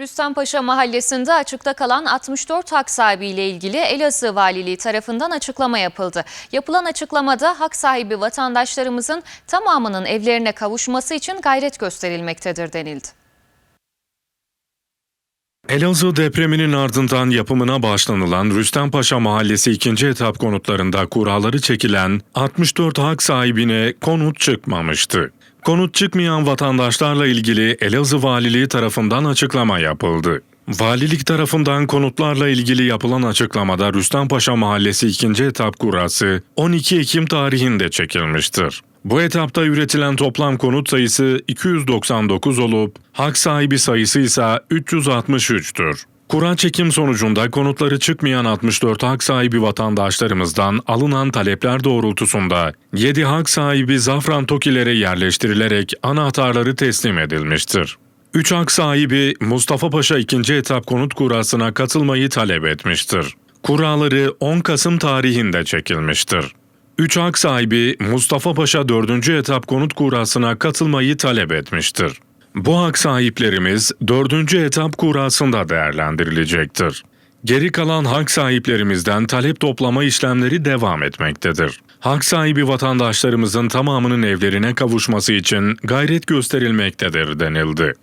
Rüstempaşa Mahallesi'nde açıkta kalan 64 hak sahibiyle ilgili Elazığ Valiliği tarafından açıklama yapıldı. Yapılan açıklamada hak sahibi vatandaşlarımızın tamamının evlerine kavuşması için gayret gösterilmektedir denildi. Elazığ depreminin ardından yapımına başlanılan Rüstempaşa Mahallesi 2. etap konutlarında kuralları çekilen 64 hak sahibine konut çıkmamıştı. Konut çıkmayan vatandaşlarla ilgili Elazığ Valiliği tarafından açıklama yapıldı. Valilik tarafından konutlarla ilgili yapılan açıklamada Rüstempaşa Mahallesi 2. etap kurası 12 Ekim tarihinde çekilmiştir. Bu etapta üretilen toplam konut sayısı 299 olup hak sahibi sayısı ise 363'tür. Kura çekim sonucunda konutları çıkmayan 64 hak sahibi vatandaşlarımızdan alınan talepler doğrultusunda 7 hak sahibi Zafran Tokilere yerleştirilerek anahtarları teslim edilmiştir. 3 hak sahibi Mustafa Paşa 2. etap konut kurasına katılmayı talep etmiştir. Kuraları 10 Kasım tarihinde çekilmiştir. 3 hak sahibi Mustafa Paşa 4. etap konut kurasına katılmayı talep etmiştir. Bu hak sahiplerimiz 4. etap kurasında değerlendirilecektir. Geri kalan hak sahiplerimizden talep toplama işlemleri devam etmektedir. Hak sahibi vatandaşlarımızın tamamının evlerine kavuşması için gayret gösterilmektedir denildi.